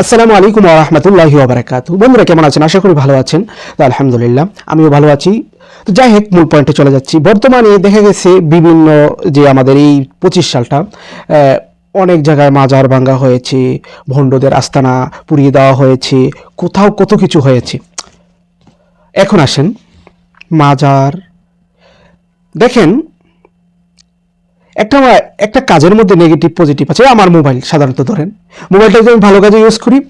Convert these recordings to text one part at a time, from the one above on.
আসসালামু আলাইকুম রহমতুল্লাহি ওবরাকাত বন্ধুরা, কেমন আছেন? আশা করি ভালো আছেন। আলহামদুলিল্লাহ, আমিও ভালো আছি। তো যাই হোক, মূল পয়েন্টে চলে যাচ্ছি। বর্তমানে দেখা গেছে বিভিন্ন যে আমাদের এই পঁচিশ সালটা অনেক জায়গায় মাজার ভাঙ্গা হয়েছে, ভণ্ডদের আস্তানা পুড়িয়ে দেওয়া হয়েছে, কোথাও কত কিছু হয়েছে। এখন আসেন মাজার। দেখেন একটা একটা কাজের মধ্যে নেগেটিভ পজিটিভ আছে। আমার মোবাইল সাধারণত ধরেন। মোবাইলটা যদি আমি ভালো কাজে ইউজ করি,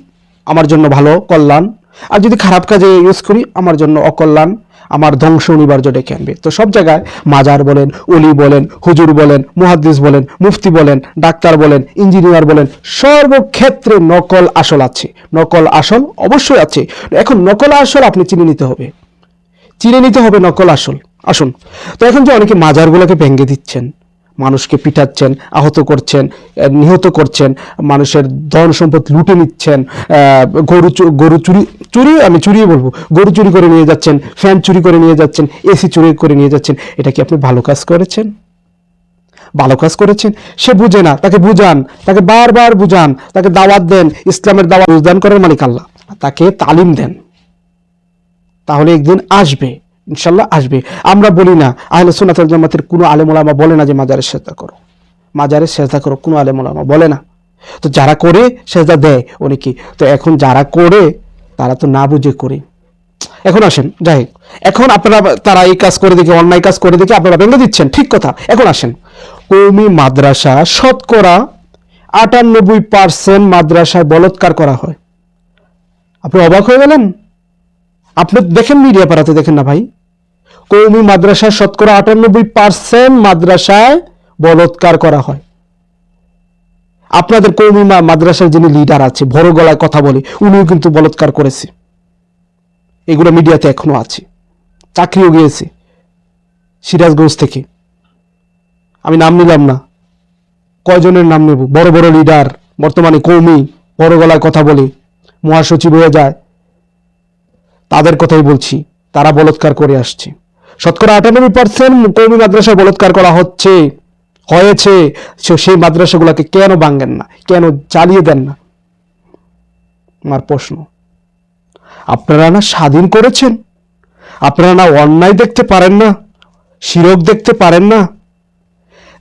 আমার জন্য ভালো, কল্যাণ। আর যদি খারাপ কাজে ইউজ করি, আমার জন্য অকল্যাণ। আমার ধ্বংস অনিবার্য ডেকে আনবে। তো সব জায়গায় মাজার বলেন অলি বলেন, হুজুর বলেন, মুহাদ্দিস বলেন, মুফতি বলেন, ডাক্তার বলেন ইঞ্জিনিয়ার বলেন, সর্বক্ষেত্রে নকল আসল আছে। নকল আসল অবশ্যই আছে। এখন নকল আসল আপনি চিনে নিতে হবে। চিনে নিতে হবে নকল আসল। আসুন। তো এখন যে অনেকে মাজারগুলোকে ভেঙে দিচ্ছেন মানুষকে পিটাচ্ছেন, আহত করছেন নিহত করছেন, মানুষের ধন সম্পদ লুটে নিচ্ছেন গরু গরু চুরি চুরি আমি চুরি বলব, গরু চুরি করে নিয়ে যাচ্ছেন, ফ্যান চুরি করে নিয়ে যাচ্ছেন, এসি চুরি করে নিয়ে যাচ্ছেন, এটা কি আপনি ভালো কাজ করেছেন? ভালো কাজ করেছেন? সে বুঝে না, তাকে বুঝান, তাকে বারবার বুঝান, তাকে দাওয়াত দেন, ইসলামের দাওয়াত বুঝদান করেন মালিক আল্লাহ, তাকে তালিম দেন। তাহলে একদিন আসবে। ইনশাল্লাহ আসবে। আমরা বলি না, আহলে সুনাতল জামাতের কোনো আলেমুলামা বলে না যে মাজারের সেজদা করো। মাজারের সেজদা করো, কোনো আলেমুলামা বলে না। তো যারা করে সেজদা দেয় অনেকে তো এখন যারা করে, তারা তো না বুঝে করে। এখন আসেন, যাই এখন আপনারা তারা এই কাজ করে দেখে, অন্যায় কাজ করে দেখে আপনারা ভেঙে দিচ্ছেন, ঠিক কথা। এখন আসেন। কৌমি মাদ্রাসা শতকরা আটানব্বই পার্সেন্ট মাদ্রাসায় বলৎকার করা হয়। আপনি অবাক হয়ে গেলেন? আপনি দেখেন মিডিয়া পাড়াতে, দেখেন না ভাই। কৌমি মাদ্রাসায় শতকরা আটানব্বই পার্সেন্ট মাদ্রাসায় বলৎকার করা হয়। আপনাদের কৌমি মাদ্রাসার যিনি লিডার আছে বড় গলায় কথা বলে, উনিও কিন্তু বলৎকার করেছে। এগুলো মিডিয়াতে এখনও আছে। চাকরিও গিয়েছে। সিরাজগঞ্জ থেকে। আমি নাম নিলাম না। কয়জনের নাম নেব? বড় বড় লিডার বর্তমানে কৌমি বড় গলায় কথা বলে, মহাসচিব হয়ে যায়। তাদের কথাই বলছি, তারা বলৎকার করে আসছে। শতকরা আটানব্বই পার্সেন্ট কৌমি মাদ্রাসায় বলৎকার করা হচ্ছে, হয়েছে সেই মাদ্রাসাগুলোকে কেন ভাঙ্গেন না, কেন চালিয়ে দেন না? আমার প্রশ্ন, আপনারা না স্বাধীন করেছেন? আপনারা না অন্যায় দেখতে পারেন না? শিরক দেখতে পারেন না?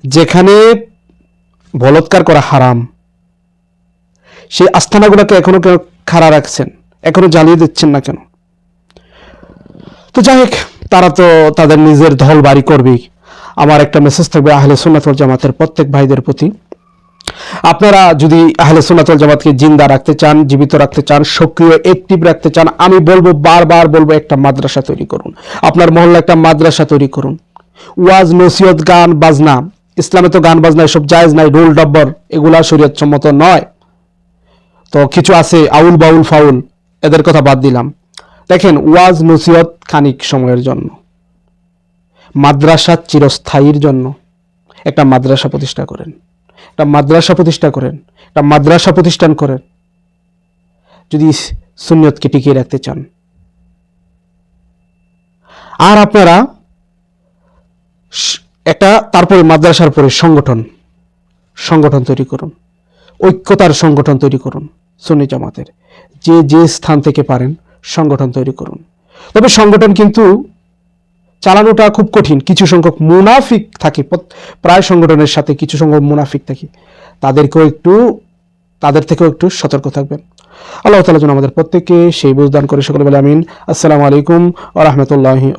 যেখানে বলৎকার করা হারাম, সেই আস্থানাগুলোকে এখনও কেন খাড়া রাখছেন? এখনও জ্বালিয়ে দিচ্ছেন না কেন? তো যাই হোক, তারা তো তাদের নিজের ধল বাড়ি করবেই। আমার একটা মেসেজ থাকবে আহলে সুন্নাতল জামাতের প্রত্যেক ভাইদের প্রতি। আপনারা যদি আহলে সুন্নাতল জামাতকে জিন্দা রাখতে চান, জীবিত রাখতে চান, সক্রিয় অ্যাক্টিভ রাখতে চান, আমি বলব, বারবার বলব, একটা মাদ্রাসা তৈরি করুন। আপনার মহল্লা একটা মাদ্রাসা তৈরি করুন। ওয়াজ, নসিহত, গান, বাজনা। ইসলামে তো গান, বাজনা, এসব জায়েজ নাই, রোল, ডব্বর, এগুলা শরীয়ত সম্মত নয়। তো কিছু আছে, আউল বাউল, ফাউল, এদের কথা বাদ দিলাম। দেখেন ওয়াজ নসিহত খানিক সময়ের জন্য। মাদ্রাসা চিরস্থায়ীর জন্য একটা মাদ্রাসা প্রতিষ্ঠা করেন। একটা মাদ্রাসা প্রতিষ্ঠা করেন। একটা মাদ্রাসা প্রতিষ্ঠান করেন। যদি সুনিয়তকে টিকিয়ে রাখতে চান। আর আপনারা একটা তারপরে মাদ্রাসার পরে সংগঠন সংগঠন তৈরি করুন। ঐক্যতার সংগঠন তৈরি করুন সুন্নি জামাতের। যে যে স্থান থেকে পারেন সংগঠন তৈরি করুন। তবে সংগঠন কিন্তু চালানোটা খুব কঠিন। কিছু সংখ্যক মুনাফিক থাকে। প্রায় সংগঠনের সাথে কিছু সংখ্যক মুনাফিক থাকে। তাদেরকেও একটু, তাদের থেকেও একটু সতর্ক থাকবেন। আল্লাহ তালা যেন আমাদের প্রত্যেককে সেই বুঝদান করে। সকলে বলে আমিন। আসসালামু আলাইকুম আ রহমতুল্লাহি